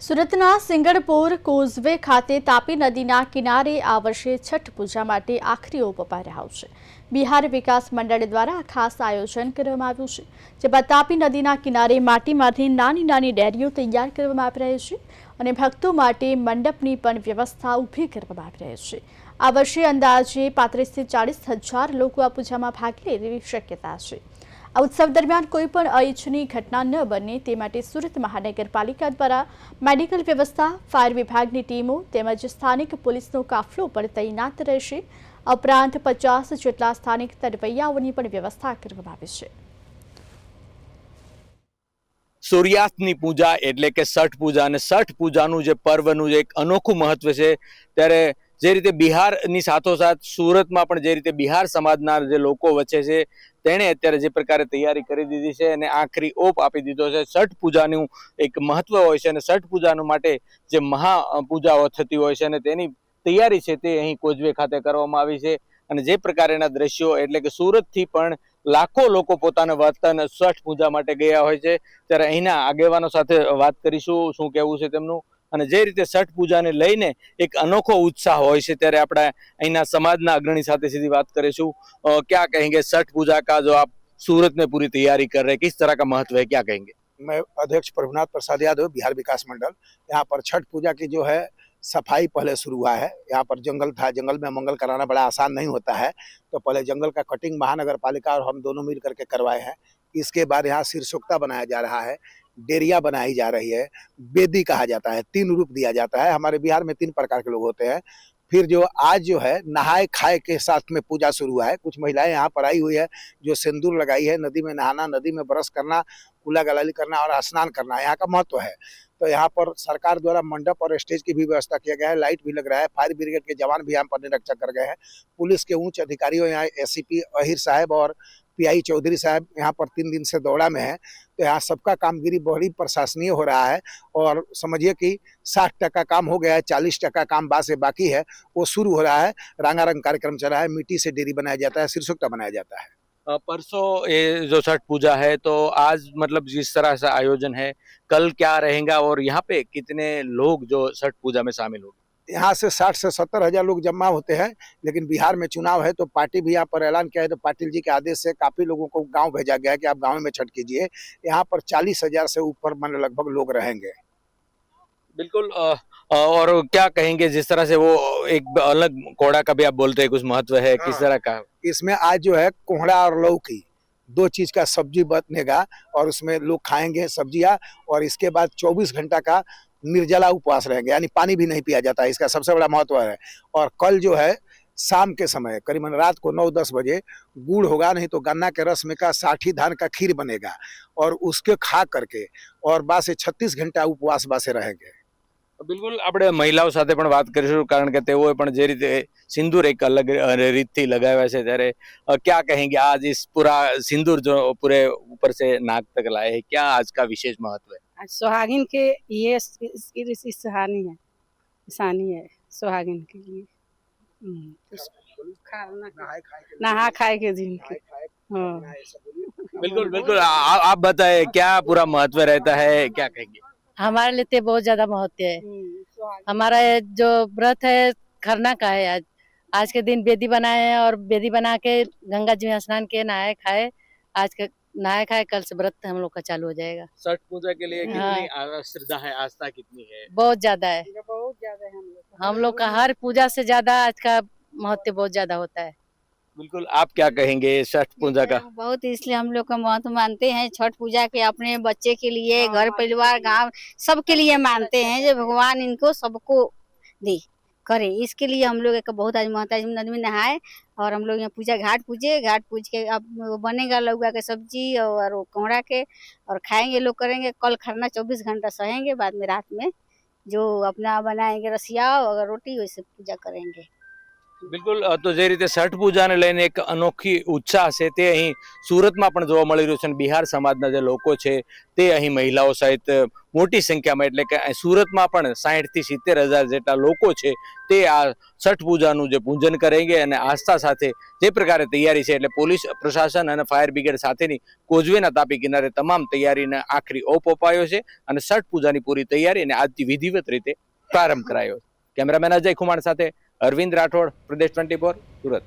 સુરતના સિંગણપોર કોઝવે ખાતે તાપી નદીના કિનારે આ વર્ષે છઠ પૂજા માટે આખરી ઓપ અપાઈ રહ્યો છે. બિહાર વિકાસ મંડળ દ્વારા ખાસ આયોજન કરવામાં આવ્યું છે, જેમાં તાપી નદીના કિનારે માટીમાંથી નાની નાની ડેરીઓ તૈયાર કરવામાં આવી રહી છે અને ભક્તો માટે મંડપની પણ વ્યવસ્થા ઊભી કરવામાં આવી રહી છે. આ વર્ષે અંદાજે પાંત્રીસથી ચાળીસ હજાર લોકો આ પૂજામાં ભાગ લે તેવી શક્યતા છે. આ ઉત્સવ દરમિયાન કોઈ પણ અનિચ્છનીય ઘટના ન બને તે માટે સુરત મહાનગરપાલિકા દ્વારા મેડિકલ વ્યવસ્થા, ફાયર વિભાગની ટીમો તેમજ સ્થાનિક પોલીસનો કાફલો પણ તૈનાત રહેશે. ઉપરાંત પચાસ જેટલા સ્થાનિક તરવૈયાઓની પણ વ્યવસ્થા કરવામાં આવી છે. સૂર્યાસ્તની પૂજા એટલે કે છઠ પૂજા અને છઠ પૂજાનું જે પર્વનું જે એક અનોખું મહત્વ છે, ત્યારે જે રીતે બિહારની સાથોસાથ સુરતમાં પણ જે રીતે બિહાર સમાજના જે લોકો વચ્ચે છે તેણે અત્યારે જે પ્રકારે તૈયારી કરી દીધી છે અને આખરી ઓપ આપી દીધો છે. છઠ પૂજાનું એક મહત્વ હોય છે અને છઠ પૂજાનું માટે જે મહા પૂજાઓ થતી હોય છે અને તેની તૈયારી છે તે અહીં કોજવે ખાતે કરવામાં આવી છે અને જે પ્રકારના દ્રશ્યો એટલે કે સુરતથી પણ લાખો લોકો પોતાના વતન છઠ પૂજા માટે ગયા હોય છે. ત્યારે અહીંના આગેવાનો સાથે વાત કરીશું. શું કહેવું છે તેમનું? અને જે રીતે છઠ પૂજાને લઈને એક અનોખો ઉત્સાહ હોય છે ત્યારે આપણે અહીંના સમાજના અગ્રણી સાથે સીધી વાત કરીશું અ, क्या कहेंगे छठ पूजा का जो आप सूरत में पूरी तैयारी कर रहे हैं किस तरह का महत्व है क्या कहेंगे मैं अध्यक्ष प्रभुनाथ प्रसाद यादव बिहार विकास मंडल यहाँ पर छठ पूजा की जो है सफाई पहले शुरू हुआ है यहाँ पर जंगल था जंगल में मंगल कराना बड़ा आसान नहीं होता है तो पहले जंगल का कटिंग महानगर पालिका और हम दोनों मिल करके करवाए हैं इसके बाद यहाँ शीर्षोक्ता बनाया जा रहा है डेरिया बनाई जा रही है, बेदी कहा जाता है, तीन रूप दिया जाता है। हमारे बिहार में तीन प्रकार के लोग होते हैं। फिर जो आज जो है नहाए खाए के साथ में पूजा शुरू हुआ है। कुछ महिलाएँ यहाँ पर आई हुई है, जो सिंदूर लगाई है, नदी में नहाना, नदी में ब्रश करना, कुला गलाली करना और स्नान करना, यहाँ का महत्व है। तो यहाँ पर सरकार द्वारा मंडप और स्टेज की भी व्यवस्था किया गया है, लाइट भी लग रहा है, फायर ब्रिगेड के जवान भी यहाँ पर निरीक्षण कर गए हैं। पुलिस के उच्च अधिकारियों, यहाँ एसीपी अहिर साहब और पीआई चौधरी साहब यहाँ पर तीन दिन से दौड़ा में है तो यहाँ सबका कामगिरी बड़ी प्रशासनीय हो रहा है और समझिए कि साठ टका काम हो गया है, चालीस टका काम बा से बाकी है, वो शुरू हो रहा है, रंगारंग कार्यक्रम चल रहा है, मिट्टी से डेरी बनाया जाता है, शीर्षोक्ता बनाया जाता है। परसों ये जो छठ पूजा है तो आज मतलब जिस तरह से आयोजन है, कल क्या रहेगा और यहाँ पे कितने लोग जो छठ पूजा में शामिल होंगे? यहाँ से साठ से सत्तर हज़ार लोग जमा होते हैं लेकिन बिहार में चुनाव है तो पार्टी भी यहाँ पर ऐलान किया है तो पाटिल जी के आदेश से काफ़ी लोगों को गाँव भेजा गया है कि आप गाँव में छठ कीजिए। यहाँ पर चालीस हज़ार से ऊपर मान लगभग लोग रहेंगे। बिल्कुल और क्या कहेंगे जिस तरह से वो एक अलग कोड़ा का भी आप बोलते हैं कुछ महत्व है किस हाँ। तरह का? इसमें आज जो है कोहड़ा और लौकी दो चीज़ का सब्ज़ी बनेगा और उसमें लोग खाएँगे सब्ज़ियाँ और इसके बाद 24 घंटा का निर्जला उपवास रहेंगे यानी पानी भी नहीं पिया जाता है इसका सबसे बड़ा महत्व है और कल जो है शाम के समय करीबन रात को नौ दस बजे गुड़ होगा नहीं तो गन्ना के रस में का साठी धान का खीर बनेगा और उसके खा करके और बा से छत्तीस घंटा उपवास बा से रहेंगे બિલકુલ આપણે મહિલાઓ સાથે પણ વાત કરીશું કારણ કે તેઓએ પણ જે રીતે સિંદૂર એક અલગ રીતથી લગાવ્યા છે ત્યારે અ, क्या कहेंगे आज इस पूरा सिंदूर जो पूरे ऊपर से नाक तक लाए हैं क्या आज का विशेष महत्व है आज सुहागिन के ये इस- इसकी सहानी है निशानी है सुहागिन के लिए। हम्म, तो के- नहा खाए के दिन की। हाँ। बिल्कुल बिल्कुल आप बताए क्या पूरा महत्व रहता है क्या कहेंगे? हमारे लिए तो बहुत ज़्यादा महत्व है। हमारा जो व्रत है खरना का है आज। आज के दिन बेदी बनाए हैं और बेदी बना के गंगा जी में स्नान किए नहाए खाए आज के नहाए खाए कल से व्रत हम लोग का चालू हो जाएगा। छठ पूजा के लिए हाँ। कितनी आ- श्रद्धा है आस्था कितनी है? बहुत ज़्यादा है। बहुत ज़्यादा है हम लोग हम लोग का हर पूजा से ज़्यादा आज का महत्व बहुत ज़्यादा होता है। बिल्कुल आप क्या कहेंगे छठ पूजा का? बहुत इसलिए हम लोग का महत्व मानते हैं छठ पूजा के अपने बच्चे के लिए हाँ, घर परिवार गाँव सबके लिए मानते हैं जो भगवान इनको सबको दे। करे। इसके लिए हम लोग एक बहुत आज महता नदी में नहाए और हम लोग यहाँ पूजा घाट पूजे। घाट पूज के अब बनेगा लौका के सब्ज़ी और वो कोहड़ा के और खाएँगे लोग करेंगे। कल खरना चौबीस घंटा सहेंगे बाद में रात में। जो अपना बनाएँगे रसिया और रोटी, वैसे पूजा करेंगे। બિલકુલ તો જે રીતે છઠ પૂજાને લઈને એક અનોખી ઉત્સાહ છે તે અહીં સુરતમાં પણ જોવા મળી રહ્યું છે અને બિહાર સમાજના જે લોકો છે તે અહીં મહિલાઓ સહિત મોટી સંખ્યામાં એટલે કે અહીં સુરતમાં પણ સાહીઠથી સિત્તેર હજાર જેટલા લોકો છે તે આ છઠ પૂજાનું જે પૂજન કરેંગે અને આસ્થા સાથે જે પ્રકારે તૈયારી છે એટલે પોલીસ, પ્રશાસન અને ફાયર બ્રિગેડ સાથેની કોઝવેના તાપી કિનારે તમામ તૈયારીને આખરી ઓપ અપાયો છે અને છઠ પૂજાની પૂરી તૈયારી અને આજથી વિધિવત રીતે પ્રારંભ કરાયો કેમેરામેન અજય કુમાર સાથે અરવિંદ રાઠોડ પ્રદેશ ટ્વેન્ટી સુરત.